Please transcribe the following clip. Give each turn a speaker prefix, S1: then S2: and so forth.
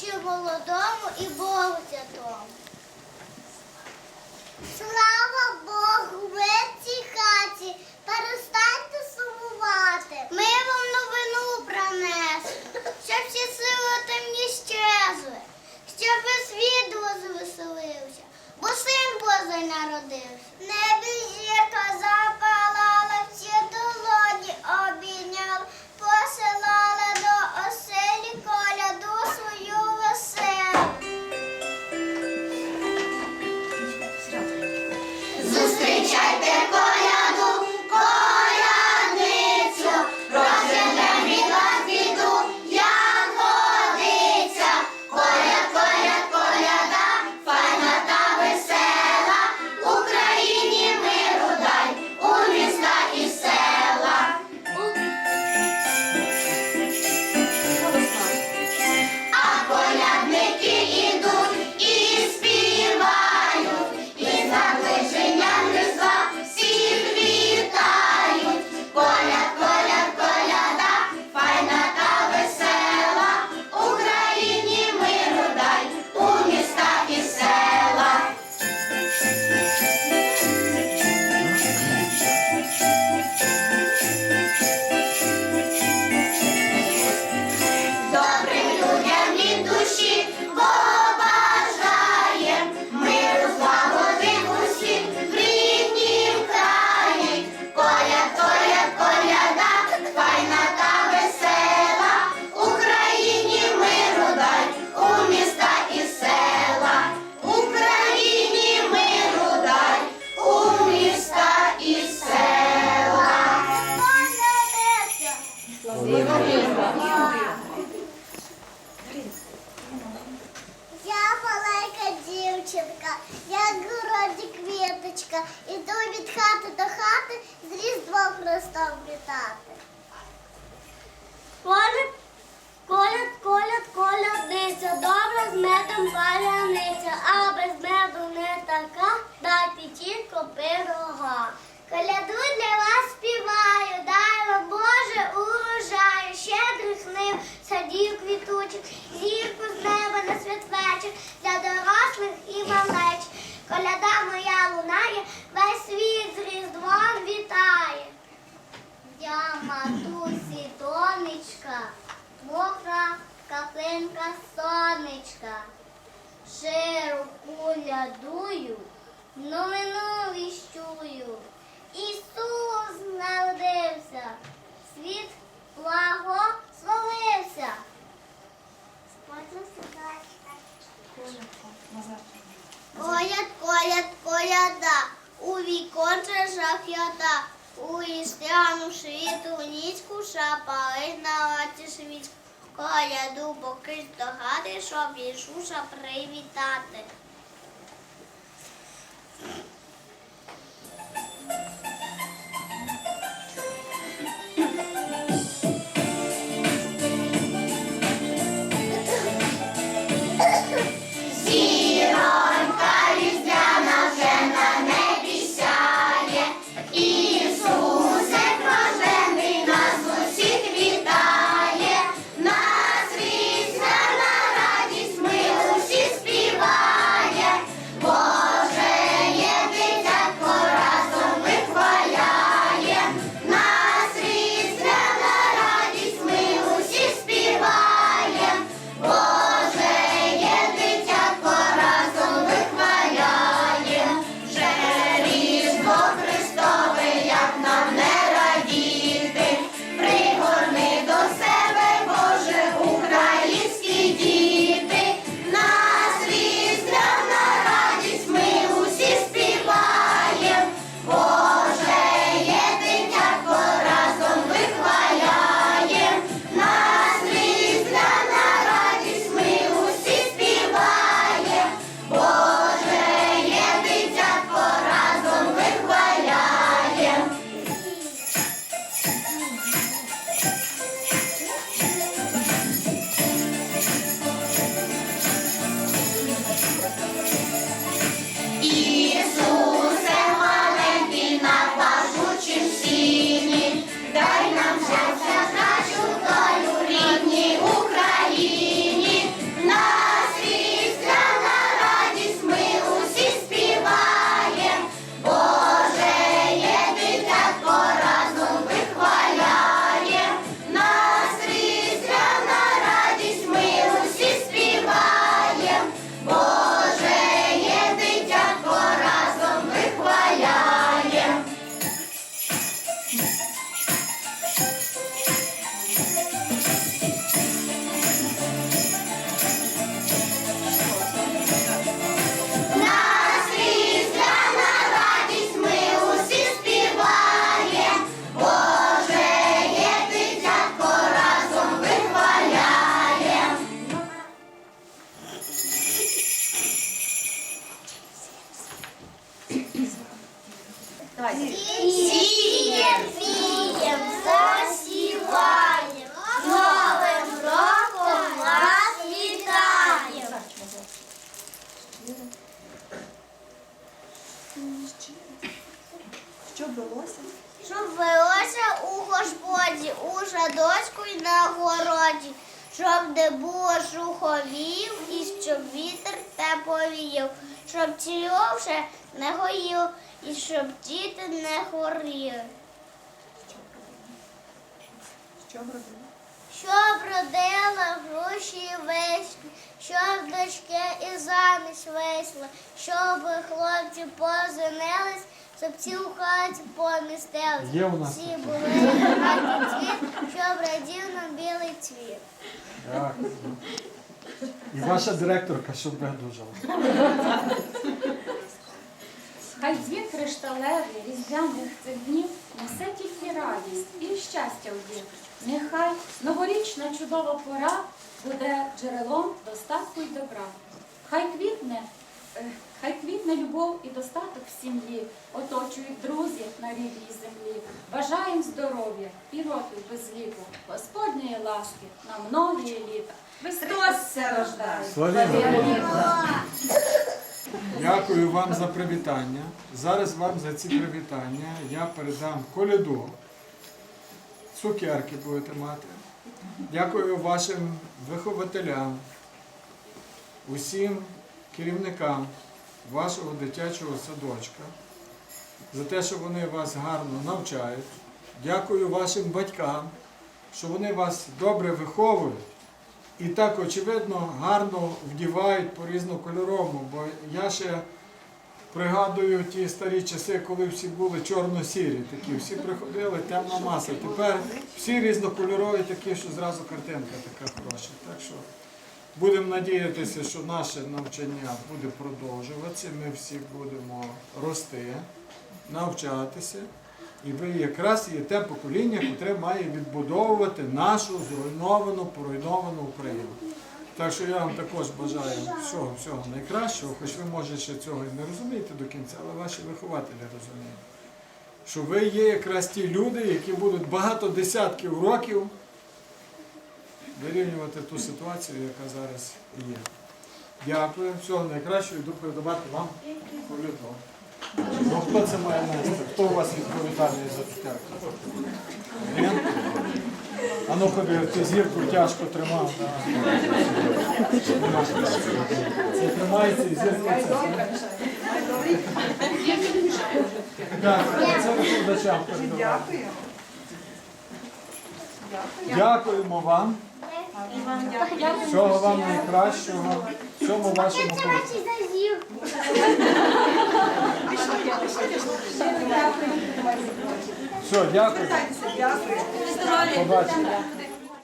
S1: чи молодому і Богу святому. Слава Богу, ви в цій хаті, перестаньте сумувати. Ми вам новину Я маленька дівчинка, як городі квіточка, іду від хати до хати з Різдвом Христом вітати. Коляд, коляд, коляд, колядниця, добре з медом паляниця, а без меду не така, дайте тільки пирога. Коляду для вас щедрих нив, садів квітучих, зірку з неба на святвечір, для дорослих і малеч. Коляда моя лунає, весь світ з Різдвом вітає. Я матусі донечка, мокра каплинка сонечка. Ширу кулядую, новину віщую. Ісус народився, світ благословився. Коляд, коляд, коляда, у віконце жахята, у істяну світу ніцьку шапалить на латі світ. Коляду поки до хати, щоб Ісуса привітати. Щоб не було шуховів і щоб вітер те повіяв, щоб ціловше не гоїв і щоб діти не хворіли. Щоб родила груші весні, щоб дочки і заміж вийшли, щоб хлопці позинились, щоб ці в хаті помістились.
S2: Є у нас
S1: Всі
S2: такі.
S1: були багаті цвіт, щоб радів нам білий цвіт.
S2: Дякую. І ваша директорка, щоб видужала.
S3: Хай дзвін кришталевий різдвяних цих днів несе тільки радість і щастя в дім. Нехай новорічна чудова пора буде джерелом достатку й добра. Хай квітне, хай квітне любов і достаток в сім'ї, оточують друзі на рідній землі. Бажаєм здоров'я і роки без віку, Господньої ласки на многії літа. Христос рождає.
S2: Дякую вам за привітання. Зараз вам за ці привітання я передам коляду. Цукерки будете мати. Дякую вашим вихователям, усім керівникам вашого дитячого садочка за те, що вони вас гарно навчають. Дякую вашим батькам, що вони вас добре виховують. І так, очевидно, гарно вдівають по різнокольоровому, бо я ще пригадую ті старі часи, коли всі були чорно-сірі, такі, всі приходили, темна маса. Тепер всі різнокольорові, такі, що зразу картинка така хороша. Так що будемо надіятися, що наше навчання буде продовжуватися, ми всі будемо рости, навчатися. І ви якраз є те покоління, яке має відбудовувати нашу зруйновану, поруйновану Україну. Так що я вам також бажаю всього, всього найкращого, хоч ви може ще цього і не розумієте до кінця, але ваші вихователі розуміють. Що ви є якраз ті люди, які будуть багато десятків років вирівнювати ту ситуацію, яка зараз є. Дякую, всього найкращого, йду передавати вам повідомлення. Ну, хто це має нести? Хто у вас відповідальний за цукерку? Він? А ну ходи, ти зірку тяжко тримав. Це тримається і зірка це. Це викладачам передавати. Дякуємо вам. Всього вам найкращого. Всьому вашому
S1: зірку.
S2: Все, дякую. Побачимо.